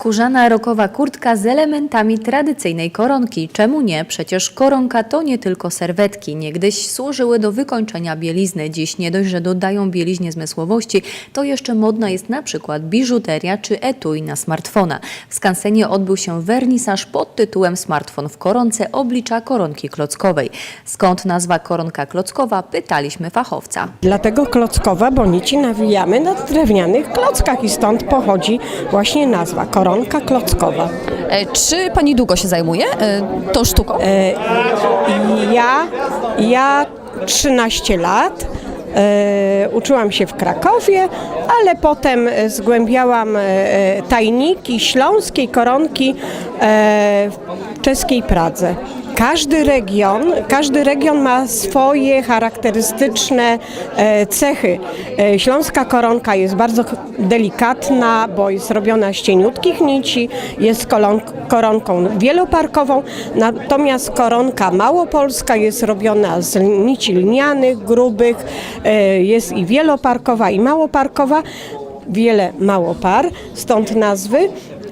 Skórzana rokowa kurtka z elementami tradycyjnej koronki. Czemu nie? Przecież koronka to nie tylko serwetki. Niegdyś służyły do wykończenia bielizny. Dziś nie dość, że dodają bieliźnie zmysłowości, to jeszcze modna jest na przykład biżuteria czy etui na smartfona. W Skansenie odbył się wernisaż pod tytułem Smartfon w koronce oblicza koronki klockowej. Skąd nazwa koronka klockowa? Pytaliśmy fachowca. Dlatego klockowa, bo nici nawijamy na drewnianych klockach i stąd pochodzi właśnie nazwa koronka klockowa. E, Czy pani długo się zajmuje e, tą sztuką? Ja, ja 13 lat. E, uczyłam się w Krakowie, ale potem e, zgłębiałam e, e, tajniki śląskiej koronki e, w czeskiej Pradze. Każdy region, każdy region ma swoje charakterystyczne e, cechy. E, Śląska koronka jest bardzo delikatna, bo jest robiona z cieniutkich nici, jest koronką wieloparkową, natomiast koronka małopolska jest robiona z nici lnianych, grubych, e, jest i wieloparkowa i małoparkowa, wiele małopar, stąd nazwy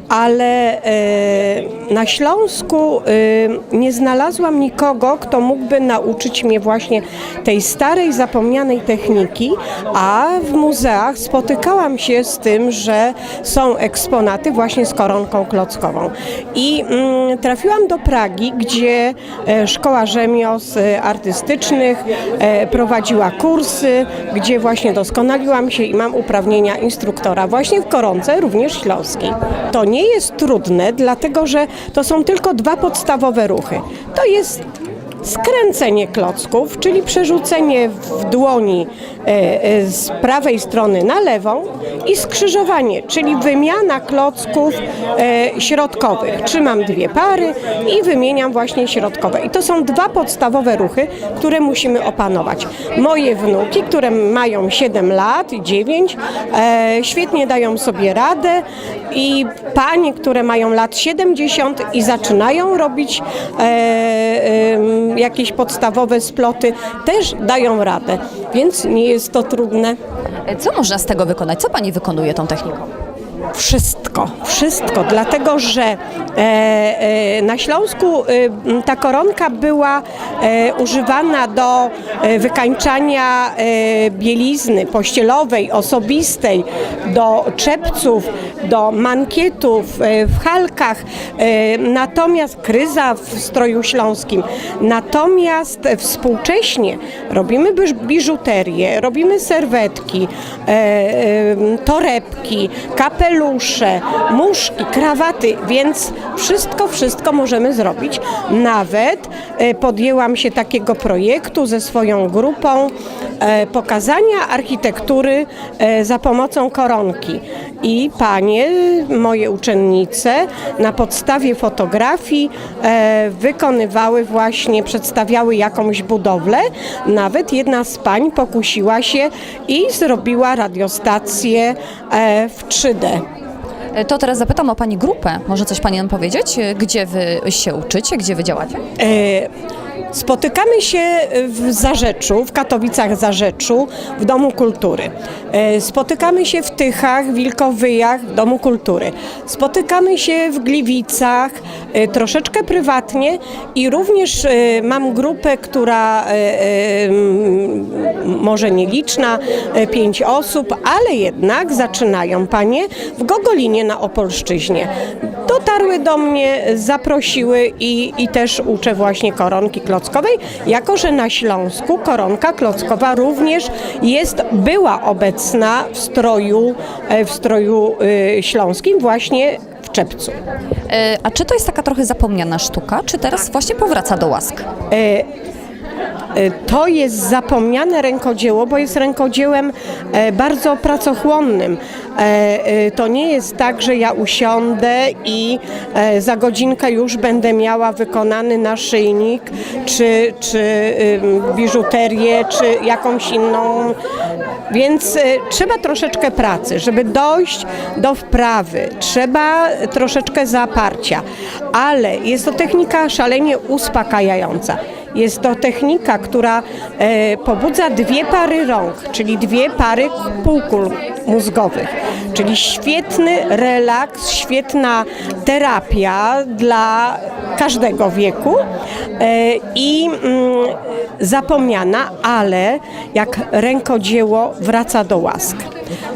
ale e, na Śląsku e, nie znalazłam nikogo, kto mógłby nauczyć mnie właśnie tej starej, zapomnianej techniki, a w muzeach spotykałam się z tym, że są eksponaty właśnie z koronką klockową. I mm, trafiłam do Pragi, gdzie e, Szkoła Rzemios e, Artystycznych e, prowadziła kursy, gdzie właśnie doskonaliłam się i mam uprawnienia instruktora właśnie w koronce, również śląskiej. To nie jest trudne, dlatego że to są tylko dwa podstawowe ruchy. To jest skręcenie klocków, czyli przerzucenie w dłoni e, e, z prawej strony na lewą i skrzyżowanie, czyli wymiana klocków e, środkowych. Trzymam dwie pary i wymieniam właśnie środkowe. I to są dwa podstawowe ruchy, które musimy opanować. Moje wnuki, które mają 7 lat i 9, e, świetnie dają sobie radę i panie, które mają lat 70 i zaczynają robić jakieś podstawowe sploty, też dają radę, więc nie jest to trudne. E, Co można z tego wykonać? Co pani wykonuje tą techniką? Wszystko, wszystko, dlatego że e, e, na Śląsku m, ta koronka była e, używana do wykańczania bielizny pościelowej, osobistej, do czepców, do mankietów w halkach, natomiast kryza w stroju śląskim. Natomiast współcześnie robimy biż- biżuterię, robimy serwetki, torebki, kapelusze, muszki, krawaty, więc wszystko, wszystko możemy zrobić. Nawet e, podjęłam się takiego projektu ze swoją grupą e, pokazania architektury e, za pomocą koronki. I panie, moje uczennice, na podstawie fotografii wykonywały właśnie, przedstawiały jakąś budowlę. Nawet jedna z pań pokusiła się i zrobiła radiostację w 3D. E, To teraz zapytam o pani grupę. Może coś pani nam powiedzieć? E, Gdzie wy się uczycie? Gdzie wy działacie? E, Spotykamy się w Zarzeczu, w Katowicach Zarzeczu, w Domu Kultury. E, Spotykamy się w Tychach, Wilkowyjach, w Domu Kultury. Spotykamy się w Gliwicach, e, troszeczkę prywatnie i również e, mam grupę, która może nieliczna, pięć osób, ale jednak zaczynają panie w Gogolinie na Opolszczyźnie. Dotarły do mnie, zaprosiły i, i też uczę właśnie koronki klockowej, jako że na Śląsku koronka klockowa również jest, była obecna w stroju, e, w stroju y, śląskim właśnie w czepcu. E, A czy to jest taka trochę zapomniana sztuka, czy teraz właśnie powraca do łask? E, To jest zapomniane rękodzieło, bo jest rękodziełem e, bardzo pracochłonnym. E, To nie jest tak, że ja usiądę i za godzinkę już będę miała wykonany naszyjnik, czy, czy biżuterię, czy jakąś inną. Więc trzeba troszeczkę pracy, żeby dojść do wprawy. Trzeba troszeczkę zaparcia, ale jest to technika szalenie uspokajająca. Jest to technika, która e, pobudza dwie pary rąk, czyli dwie pary półkul mózgowych. Czyli świetny relaks, świetna terapia dla każdego wieku e, i mm, zapomniana, ale jak rękodzieło wraca do łask.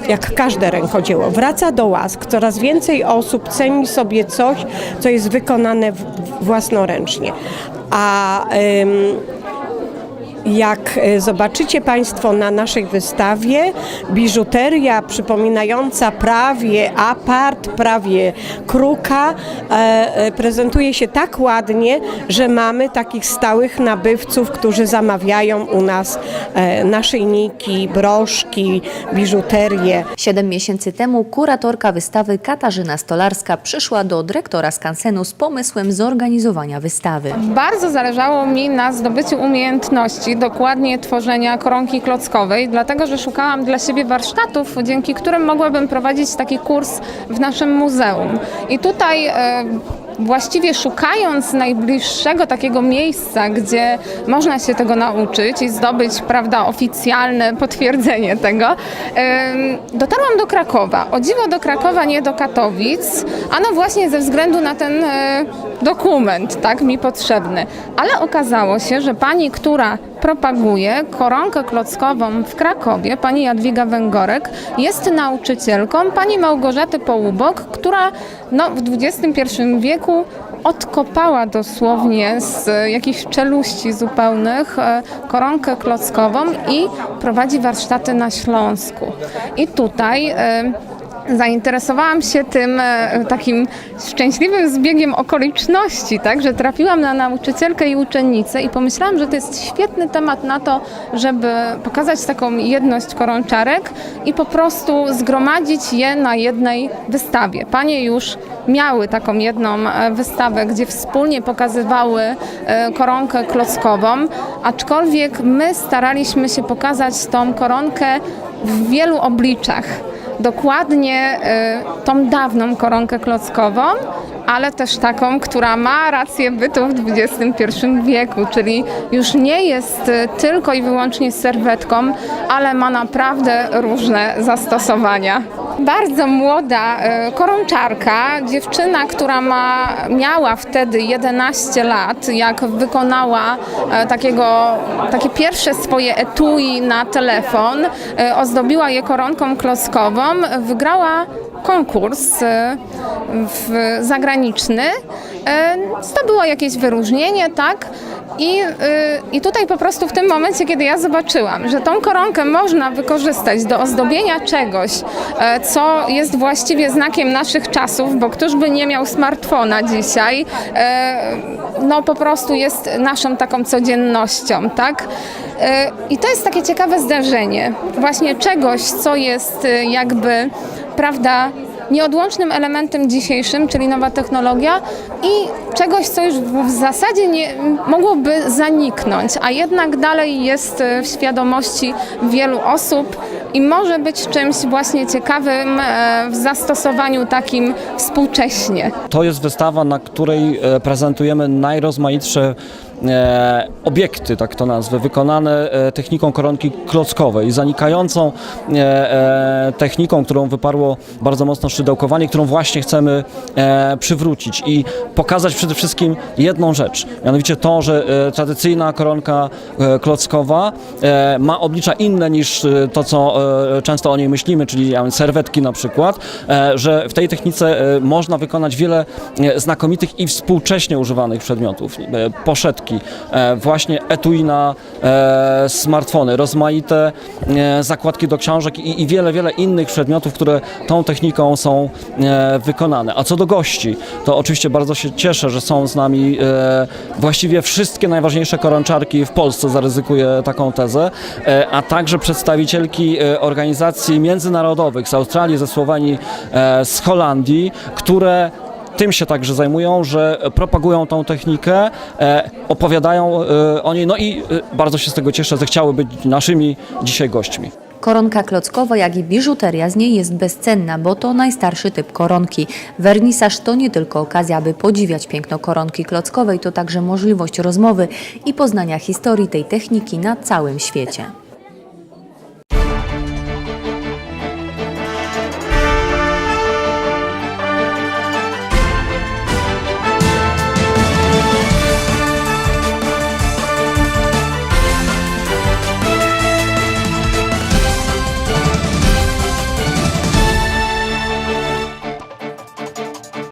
Jak każde rękodzieło wraca do łask, coraz więcej osób ceni sobie coś, co jest wykonane własnoręcznie. A ym, jak e, zobaczycie Państwo na naszej wystawie, biżuteria przypominająca prawie apart, prawie kruka, e, e, prezentuje się tak ładnie, że mamy takich stałych nabywców, którzy zamawiają u nas naszyjniki, broszki, biżuterię. Siedem miesięcy temu kuratorka wystawy Katarzyna Stolarska przyszła do dyrektora skansenu z pomysłem zorganizowania wystawy. Bardzo zależało mi na zdobyciu umiejętności dokładnie tworzenia koronki klockowej, dlatego że szukałam dla siebie warsztatów, dzięki którym mogłabym prowadzić taki kurs w naszym muzeum. I tutaj e, właściwie szukając najbliższego takiego miejsca, gdzie można się tego nauczyć i zdobyć, prawda, oficjalne potwierdzenie tego, dotarłam do Krakowa. O dziwo do Krakowa, nie do Katowic, a no właśnie ze względu na ten e, dokument, tak, mi potrzebny. Ale okazało się, że pani, która propaguje koronkę klockową w Krakowie, pani Jadwiga Węgorek, jest nauczycielką pani Małgorzaty Połubok, która no, w XXI wieku odkopała dosłownie z jakichś czeluści zupełnych e, koronkę klockową i prowadzi warsztaty na Śląsku. I tutaj e, zainteresowałam się tym e, takim szczęśliwym zbiegiem okoliczności, tak, że trafiłam na nauczycielkę i uczennicę i pomyślałam, że to jest świetny temat na to, żeby pokazać taką jedność koronczarek i po prostu zgromadzić je na jednej wystawie. Panie już miały taką jedną e, wystawę, gdzie wspólnie pokazywały e, koronkę klockową, aczkolwiek my staraliśmy się pokazać tą koronkę w wielu obliczach dokładnie y, tą dawną koronkę klockową, ale też taką, która ma rację bytu w XXI wieku, czyli już nie jest y, tylko i wyłącznie serwetką, ale ma naprawdę różne zastosowania. Bardzo młoda y, koronczarka, dziewczyna, która ma, miała wtedy 11 lat, jak wykonała e, takiego, takie pierwsze swoje etui na telefon, e, ozdobiła je koronką klockową, wygrała konkurs e, w, zagraniczny, e, zdobyła jakieś wyróżnienie, tak? I, y, I tutaj po prostu w tym momencie, kiedy ja zobaczyłam, że tą koronkę można wykorzystać do ozdobienia czegoś, e, co jest właściwie znakiem naszych czasów, bo któż by nie miał smartfona dzisiaj, e, no po prostu jest naszą taką codziennością, tak? E, I to jest takie ciekawe zdarzenie właśnie czegoś, co jest e, jakby, prawda, nieodłącznym elementem dzisiejszym, czyli nowa technologia i czegoś, co już w zasadzie nie, mogłoby zaniknąć, a jednak dalej jest w świadomości wielu osób i może być czymś właśnie ciekawym e, w zastosowaniu takim współcześnie. To jest wystawa, na której e, prezentujemy najrozmaitsze e, obiekty, tak to nazwę, wykonane techniką koronki klockowej, zanikającą techniką, którą wyparło bardzo mocno szydełkowanie, którą właśnie chcemy przywrócić i pokazać przede wszystkim jedną rzecz, mianowicie to, że tradycyjna koronka klockowa ma oblicza inne niż to, co często o niej myślimy, czyli ja serwetki na przykład, e, że w tej technice e, można wykonać wiele e, znakomitych i współcześnie używanych przedmiotów. E, Poszetki, e, właśnie etui na e, smartfony, rozmaite e, zakładki do książek i, wiele, wiele innych przedmiotów, które tą techniką są e, wykonane. A co do gości, to oczywiście bardzo się cieszę, że są z nami e, właściwie wszystkie najważniejsze koronczarki w Polsce, zaryzykuję taką tezę, e, a także przedstawicielki e, organizacji międzynarodowych z Australii, ze Słowenii, e, z Holandii, które tym się także zajmują, że propagują tą technikę, e, opowiadają e, o niej, no i bardzo się z tego cieszę, że chciały być naszymi dzisiaj gośćmi. Koronka klockowa, jak i biżuteria z niej jest bezcenna, bo to najstarszy typ koronki. Wernisaż to nie tylko okazja, aby podziwiać piękno koronki klockowej, to także możliwość rozmowy i poznania historii tej techniki na całym świecie.